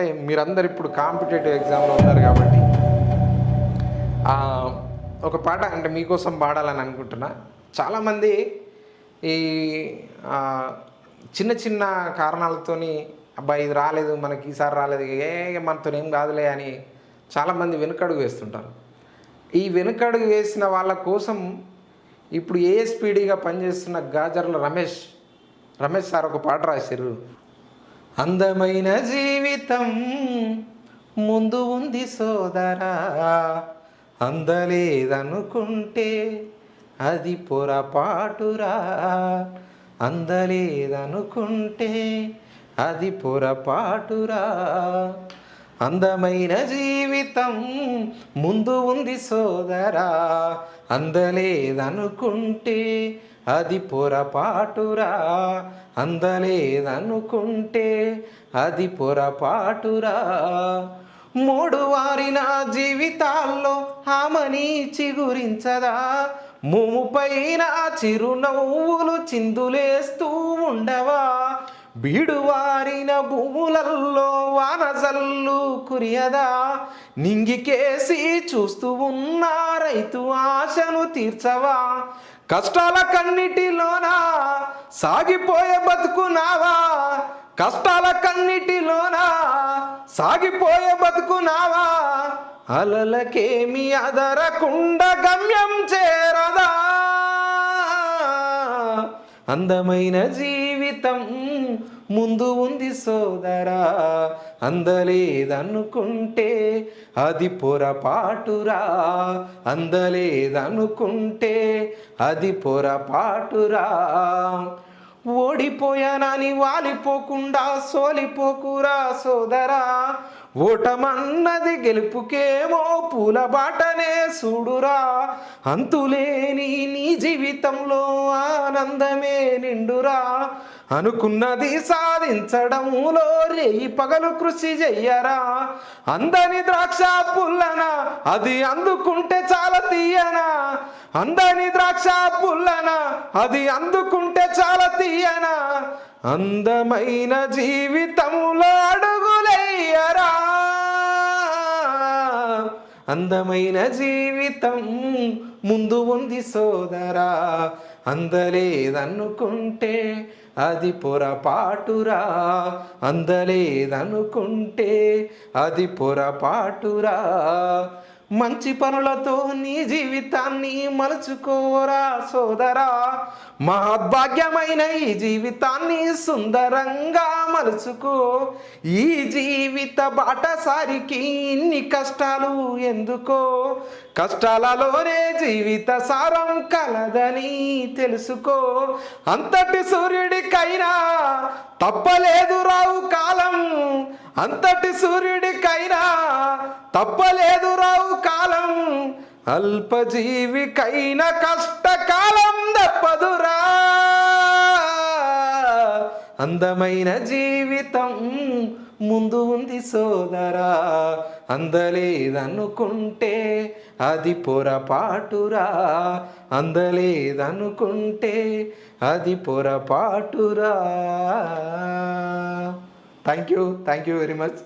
అంటే మీరందరు ఇప్పుడు కాంపిటేటివ్ ఎగ్జామ్లో ఉన్నారు కాబట్టి ఒక పాట అంటే మీకోసం పాడాలని అనుకుంటున్నా. చాలామంది ఈ చిన్న చిన్న కారణాలతోని అబ్బాయి ఇది రాలేదు మనకి ఈసారి రాలేదు ఏ మనతో ఏం కాదులే అని చాలామంది వెనుకడుగు వేస్తుంటారు. ఈ వెనుకడుగు వేసిన వాళ్ళ కోసం ఇప్పుడు ఏఎస్పీడీగా పనిచేస్తున్న గాజర్ల రమేష్ రమేష్ సార్ ఒక పాట రాశారు అందమైన జీవితం ముందు ఉంది సోదరా. అందలేదనుకుంటే అది పొరపాటురా. అందలేదనుకుంటే అది పొరపాటురా. అందమైన జీవితం ముందు ఉంది సోదరా అందలేదనుకుంటే అది పొరపాటురా. అందలేదనుకుంటే అది పొరపాటురా. మూడు నా జీవితాల్లో ఆమని చిగురించదా మూపైన చిరునవ్వులు చిందులేస్తూ ఉండవా? బీడువారిన భూములల్లో వానజల్లు కురియదా? నింగికేసి చూస్తూ ఉన్న రైతు ఆశను తీర్చవా? కష్టాల కన్నిటిలోనా సాగిపోయే బతుకునావా కష్టాల కన్నిటిలోనా సాగిపోయే బతుకునావా అలలకేమి అదరకుండా గమ్యం చేరదా? అందమైన జీవితం ముందు ఉంది సోదరా అందలేదనుకుంటే అది పొరపాటురా. అందలేదనుకుంటే అది పొరపాటురా. ఓడిపోయానని వాలిపోకుండా సోలిపోకురా సోదరా. ఓటమన్నది గెలుపుకేమో పూల బాటనే చూడురా అంతులేని నీ జీవితంలో ఆనందమే నిండురా. అనుకున్నది సాధించడంలో రేయి పగలు కృషి చెయ్యరా. అందని ద్రాక్ష పుల్లన అది అందుకుంటే చాలా తీయనా. అందని ద్రాక్ష పుల్లన అది అందుకుంటే చాలా తీయనా. అందమైన జీవితంలో అడుగు అందమైన జీవితం ముందు ఉంది సోదరా. అందలేదనుకుంటే అది పొరపాటురా. అందలేదనుకుంటే అది పొరపాటురా. మంచి పనులతో నీ జీవితాన్ని మలుచుకోరా సోదరా. మహద్భాగ్యమైన ఈ జీవితాన్ని సుందరంగా మలుచుకో. ఈ జీవిత బాటసారికి ఇన్ని కష్టాలు ఎందుకో? కష్టాలలోనే జీవిత సారం కలదని తెలుసుకో. అంతటి సూర్యుడికైనా తప్పలేదు రావు కాలం. అంతటి సూర్యుడికైనా తప్పలేదు కాలం అల్పజీవికైన కష్టకాలం దప్పదురా అందమైన జీవితం ముందు ఉంది సోదరా అందలేదనుకుంటే అది పొరపాటురా. అందలేదనుకుంటే అది పొరపాటురా. Thank you thank you very much